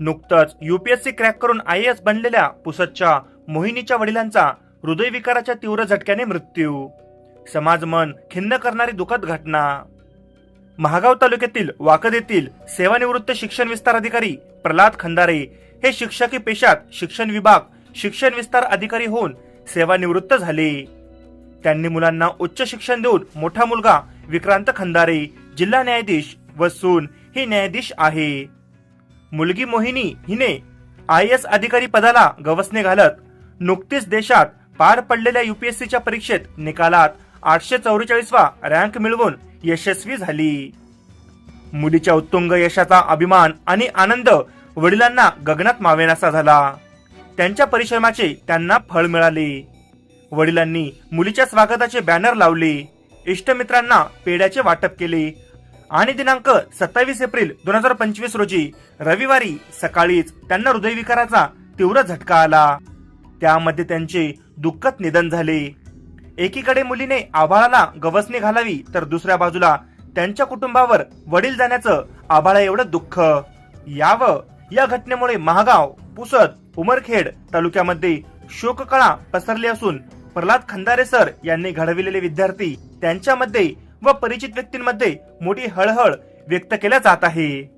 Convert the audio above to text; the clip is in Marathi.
नुकतंच युपीएससी क्रॅक करून आय एस बनलेल्या पुसदच्या मोहिनीच्या वडिलांचा हृदयविकाराच्या तीव्र झटक्याने मृत्यू. समाज मन खिन्न करणारी दुःखद घटना. महागाव तालुक्यातील वाकद येथील सेवानिवृत्त शिक्षण विस्तार अधिकारी प्रल्हाद खंदारे हे शिक्षकी पेशात शिक्षण विभाग शिक्षण विस्तार अधिकारी होऊन सेवानिवृत्त झाले. त्यांनी मुलांना उच्च शिक्षण देऊन मोठा मुलगा विक्रांत खंदारे जिल्हा न्यायाधीश व सून ही न्यायाधीश आहे. मुलगी मोहिनी हिने आय एस अधिकारी पदाला गवसणे घालत नुकतीच देशात पार पडलेल्या युपीएससीच्या परीक्षेत निकालात आठशे चौवेचाळीसवा रँक मिळवून यशस्वी झाली. मुलीच्या उत्तुंग यशाचा अभिमान आणि आनंद वडिलांना गगनात मावेनासा झाला. त्यांच्या परिश्रमाचे त्यांना फळ मिळाले. वडिलांनी मुलीच्या स्वागताचे बॅनर लावले. इष्टमित्रांना पेढ्याचे वाटप केले. आणि दिनांक सत्तावीस एप्रिल दोन हजार पंचवीस रोजी रविवारी सकाळीच त्यांना हृदयविकाराचा तीव्र झटका आला. त्यामध्ये त्यांचे दुःखद निधन झाले. एकीकडे मुलीने आभाळाला गवसणी घालावी तर दुसऱ्या बाजूला त्यांच्या कुटुंबावर वडील जाण्याचं आभाळा एवढं दुःख. यावं या घटनेमुळे महागाव पुसद उमरखेड तालुक्यामध्ये शोककळा पसरली असून प्रल्हाद खंदारे सर यांनी घडविलेले विद्यार्थी त्यांच्यामध्ये व परिचित व्यक्तींमध्ये मोठी हळहळ व्यक्त केल्या जात आहे.